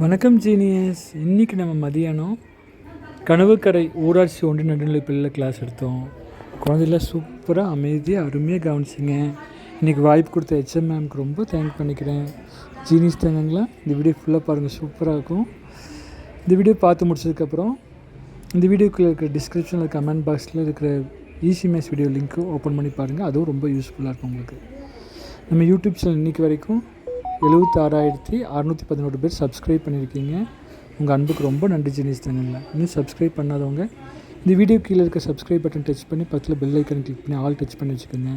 வணக்கம் ஜீனியஸ் இன்றைக்கி நம்ம மதியானம் கனவுக்கரை ஊராட்சி ஒன்று நடுநிலை பள்ளியில் கிளாஸ் எடுத்தோம் குழந்தைலாம் சூப்பராக அமைதியாக அருமையாக கவனிச்சிங்க. இன்றைக்கி வாய்ப்பு கொடுத்த HM ஹெச்எம் மேம்க்கு ரொம்ப தேங்க் பண்ணிக்கிறேன். ஜீனியஸ் தேங்கங்களா இந்த வீடியோ ஃபுல்லாக பாருங்கள் சூப்பராக இருக்கும். இந்த வீடியோ பார்த்து முடிச்சதுக்கப்புறம் இந்த வீடியோக்குள்ளே இருக்கிற டிஸ்கிரிப்ஷனில் கமெண்ட் பாக்ஸில் இருக்கிற ஈஸி வீடியோ லிங்க்கு ஓப்பன் பண்ணி பாருங்கள் அதுவும் ரொம்ப யூஸ்ஃபுல்லாக இருக்கும் உங்களுக்கு. நம்ம யூடியூப் சேனல் இன்றைக்கி வரைக்கும் எழுபத்தாறாயிரத்தி அறநூற்றி பதினோரு பேர் சப்ஸ்கிரைப் பண்ணியிருக்கீங்க. உங்கள் அன்புக்கு ரொம்ப நன்றி ஜெனிஸ் தங்கங்களா இன்னும் சப்ஸ்கிரைப் பண்ணாதவங்க இந்த வீடியோ கீழே இருக்க சப்ஸ்கிரைப் பட்டன் டச் பண்ணி பக்கத்தில் பெல் ஐக்கன் கிளிக் பண்ணி ஆல் டச் பண்ணி வச்சுக்கோங்க.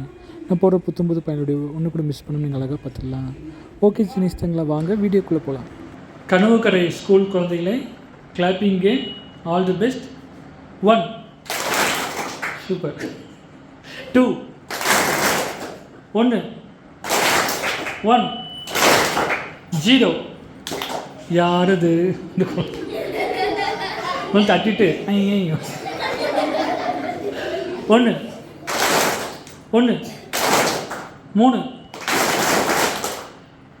நான் போகிற புத்தம் புது பயனுடைய ஒன்று கூட மிஸ் பண்ண நீங்கள் அழகாக பார்த்துடலாம். ஓகே ஜெனிஸ் தங்களா வாங்க வீடியோக்குள்ளே போகலாம் கனவு கரை ஸ்கூல் குழந்தைகளே clapping game all the best one super two ஒன்று ஒன் ஜீரோ. யாரது? ஒன்று தட்டிட்டு. ஐயோ ஒன்று ஒன்று மூணு.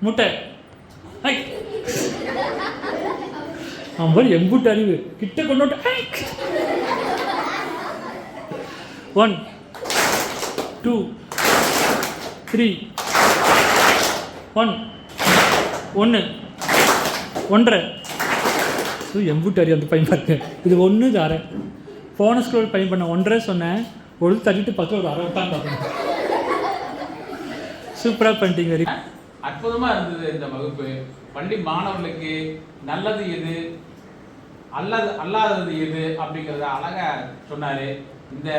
முட்டை. ஐ. அவன் பாரு எம்புட்டு அறிவு. கிட்ட கொண்டு ஒன். டூ. த்ரீ. ஒன். ஒன்று. ஒன்றரை ஸோ எம்புட்டாரி அந்த பையன் பாருங்க. இது ஒன்று இது அரை. போன ஸ்கூல் பையன் பண்ண ஒன்றரை சொன்னேன். ஒரு தட்டிட்டு பக்கம் ஒரு அரை தான் பார்க்கணும். சூப்பராக பண்ணிட்டீங்க வெரி அற்புதமா இருந்தது இந்த வகுப்பு. பள்ளி மாணவர்களுக்கு நல்லது எது? அல்லது அல்லாதது எது? அப்படிங்கிறத அழகா சொன்னாரு. இந்த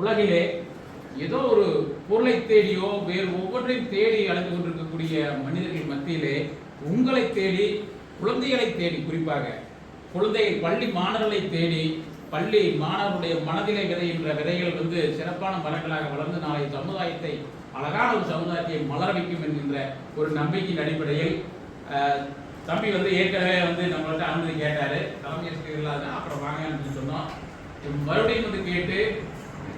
உலகிலே ஏதோ ஒரு பொருளை தேடியோ வேறு ஒவ்வொன்றையும் தேடி அழைத்து கொண்டிருக்கக்கூடிய மனிதர்கள் மத்தியிலே உங்களை தேடி குழந்தைகளை தேடி குறிப்பாக குழந்தைகள் பள்ளி மாணவர்களை தேடி பள்ளி மாணவருடைய மனதிலே விதைகின்ற விதைகள் வந்து சிறப்பான மரங்களாக வளர்ந்து நாளை சமுதாயத்தை அழகான ஒரு சமுதாயத்தை மலர வைக்கும் என்கின்ற ஒரு நம்பிக்கையின் அடிப்படையில் தம்பி வந்து ஏற்கனவே வந்து நம்மள்ட்ட அனுமதி கேட்டார். தலைமை ஆசிரியர் இல்லாத அப்புறம் வாங்கன்னு சொன்னோம். மறுபடியும் வந்து கேட்டு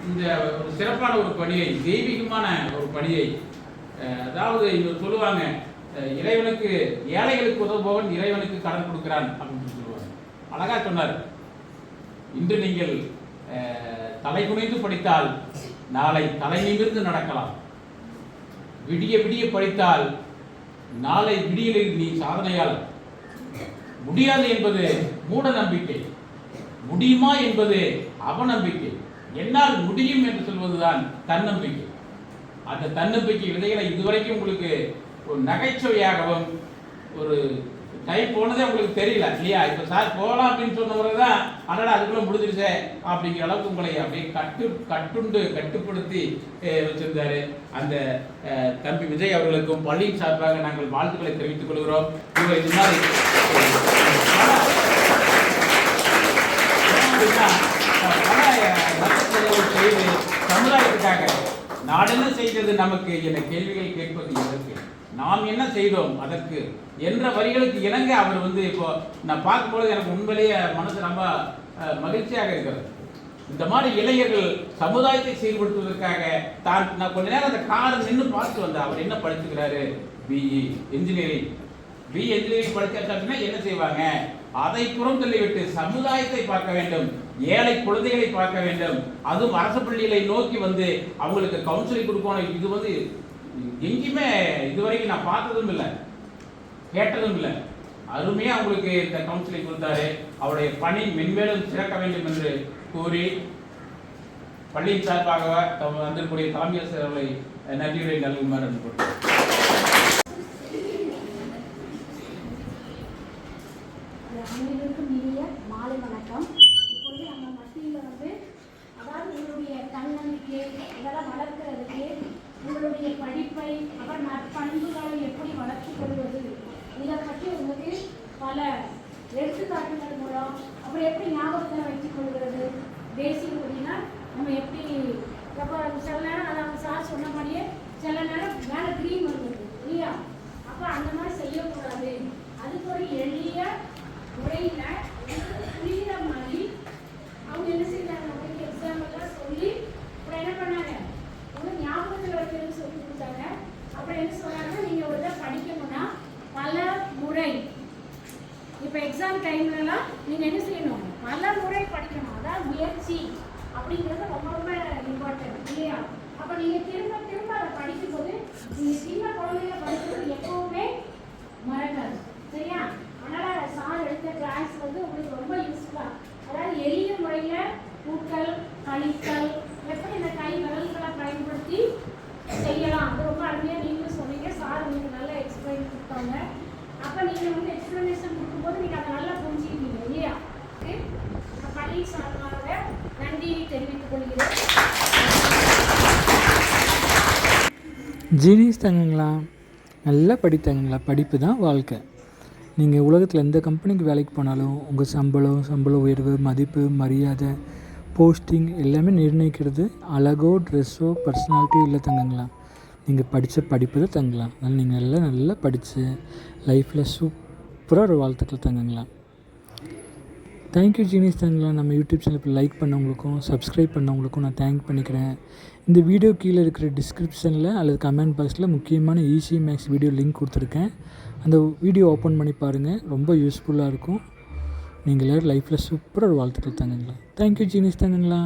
இந்த ஒரு சிறப்பான ஒரு பணியை தெய்வீகமான ஒரு பணியை அதாவது இங்க சொல்லுவாங்க இறைவனுக்கு ஏழைகளுக்கு உதவுபவன் இறைவனுக்கு கடன் கொடுக்கிறான் அப்படின்னு சொல்லுவாங்க. அழகா சொன்னார். இன்று நீங்கள் அஹ், தலை குனிந்து படித்தால் நாளை தலை நிமிர்ந்து நடக்கலாம். விடிய விடிய படித்தால் நாளை விடியலில் நீ சாதனையால் முடியாது என்பது மூட நம்பிக்கை. முடியுமா என்பது அவநம்பிக்கை. என்னால் முடியும் என்று சொல்வதுதான் தன்னம்பிக்கை அந்த தன்னம்பிக்கை விதைகளை இதுவரைக்கும் உங்களுக்கு ஒரு நகைச்சுவையாகவும் ஒரு டைம் போனதே உங்களுக்கு தெரியல இல்லையா இப்போ சார் போகலாம் அப்படின்னு சொன்ன முறை தான் ஆனால் அதுக்குள்ள முடிஞ்சிருச்சே அப்படிங்கிற அளவுக்கு உங்களை அப்படியே கட்டு கட்டுண்டு கட்டுப்படுத்தி வச்சிருந்தாரு அந்த தம்பி விஜய் அவர்களுக்கும் பள்ளியின் சார்பாக நாங்கள் வாழ்த்துக்களை தெரிவித்துக் கொள்கிறோம் இவர் இது மாதிரி அப்படின்னா, பல நற்பணிகள் செய்து சமுதாயத்துக்காக. நான் என்ன செய்தது நமக்கு? என கேள்விகள் கேட்பது எதற்கு? நாம் என்ன செய்தோம்? அதற்கு என்ற வரிகளுக்கு இணங்க அவர் வந்து இப்போ நான் பார்க்கும்போது எனக்கு உண்மையிலேயே மனசு ரொம்ப மகிழ்ச்சியாக இருக்கிறது. இந்த மாதிரி இளைஞர்கள் சமுதாயத்தை சீர்படுத்துவதற்காக தான் நான் கொஞ்ச நேரம் அந்த காரை நின்று பார்த்து வந்தேன் அவர் என்ன படிச்சுக்கிறாரு? பிஇ இன்ஜினியரிங் பி என்ஜினியரிங் என்ன செய்வாங்க? அதை புறம் தள்ளிவிட்டு சமுதாயத்தை பார்க்க வேண்டும். ஏழை குழந்தைகளை பார்க்க வேண்டும். அதுவும் அரசு பள்ளிகளை நோக்கி வந்து அவங்களுக்கு கவுன்சிலிங் கொடுக்கணும். இது வந்து எங்கேயுமே இதுவரைக்கும் நான் பார்த்ததும் இல்லை. கேட்டதும் இல்லை. அருமையாக அவங்களுக்கு இந்த கவுன்சிலிங் கொடுத்தாரு. அவருடைய பணி மென்மேலும் சிறக்க வேண்டும் என்று கூறி பள்ளியின் சார்பாக தம் வந்திருக்கக்கூடிய தலைமை ஆசிரியர் அவர்களை நன்றியுரை நல்குமாறு அனுப்பிவிட்டேன் அனைவருக்கும் இனிய மாலை வணக்கம் இப்பொழுது நம்ம மத்தியில் வந்து அதாவது உங்களுடைய தன்னம்பிக்கை இதெல்லாம் வளர்க்கிறதுக்கு உங்களுடைய படிப்பை அப்புறம் நற்பண்புகளை எப்படி வளர்த்துக் கொள்வது? இதை பற்றி உங்களுக்கு பல எடுத்துக்காட்டுகள் மூலம் அப்புறம் எப்படி ஞாபகத்தில் வச்சு கொள்கிறது தேசிய மொழினா நம்ம எப்படி இப்போ சில நேரம் அதாவது சார் சொன்ன மாதிரியே சில நேரம் மேலே க்ரீம் வருது இல்லையா அப்போ அந்த மாதிரி செய்யக்கூடாது அதுக்கு ஒரு எளிய முறையில் புரியுற மாதிரி அவங்க என்ன செய்தாங்க அவங்களுக்கு எக்ஸாம் எல்லாம் சொல்லி அப்புறம் என்ன பண்ணாங்க உங்களுக்கு ஞாபகத்தில் வைக்கிறது சொல்லி கொடுத்தாங்க அப்புறம் என்ன சொன்னாங்கன்னா நீங்கள் ஒரு இதை படிக்கணும்னா பல முறை இப்போ எக்ஸாம் டைம்லலாம் நீங்கள் என்ன செய்யணும்? பல முறை படிக்கணும். அதான் முயற்சி. அப்படிங்கிறது ரொம்ப ரொம்ப இம்பார்ட்டன்ட் இல்லையா? அப்போ நீங்கள் திரும்ப திரும்ப அதை படிக்கும்போது நீங்கள் சின்ன குழந்தைங்க படிக்கிறது எப்பவுமே மறக்காது. சரியா? அதனால் சார் எடுத்த கிளாஸ் வந்து உங்களுக்கு ரொம்ப யூஸ்ஃபுல்லாக அதாவது எளிய முறையில் கூட்டல் கழித்தல் எப்படி இந்த கை விரல்களை பயன்படுத்தி செய்யலாம். அது ரொம்ப அருமையாக நீங்களும் சொன்னீங்க. சார் உங்களுக்கு நல்லா எக்ஸ்பிளைன் கொடுத்தாங்க அப்போ நீங்கள் வந்து எக்ஸ்பிளனேஷன் கொடுக்கும்போது நீங்கள் அதை நல்லா புரிஞ்சுக்கிட்டீங்க இல்லையா ஓகே நான் சார்பாக நன்றியை தெரிவித்துக் கொள்கிறேன். ஜீனியஸ் தங்கங்களா நல்லா படித்தாங்களா படிப்பு தான் வாழ்க்கை. நீங்கள் உலகத்தில் எந்த கம்பெனிக்கு வேலைக்கு போனாலும் உங்கள் சம்பளம் சம்பள உயர்வு மதிப்பு மரியாதை போஸ்டிங் எல்லாமே நிர்ணயிக்கிறது அழகோ ட்ரெஸ்ஸோ பர்சனாலிட்டியோ இல்லை தங்கங்களா. நீங்கள் படித்த படிப்பு தான் தங்கலாம். அதனால் நீங்கள் நல்லா நல்லா படித்து லைஃப்பில் சூப்பராக ஒரு வாழ்த்துக்கள் தங்கங்களா. தேங்க்யூ ஜீனிஸ் தங்கலாம் நம்ம யூடியூப் சேனல் லைக் பண்ணவங்களுக்கும் சப்ஸ்கிரைப் பண்ணவங்களுக்கும் நான் தேங்க் பண்ணிக்கிறேன். இந்த வீடியோ கீழே இருக்கிற டிஸ்கிரிப்ஷனில் அல்லது கமெண்ட் பாக்ஸில் முக்கியமான ஈஸி மேக்ஸ் வீடியோ லிங்க் கொடுத்துருக்கேன். அந்த வீடியோ ஓப்பன் பண்ணி பாருங்கள் ரொம்ப யூஸ்ஃபுல்லாக இருக்கும். நீங்கள் எல்லோரும் லைஃப்பில் சூப்பராக ஒரு வாழ்த்துக்கள் தாங்கங்களா தேங்க்யூ ஜீனிஸ் தாங்கங்களா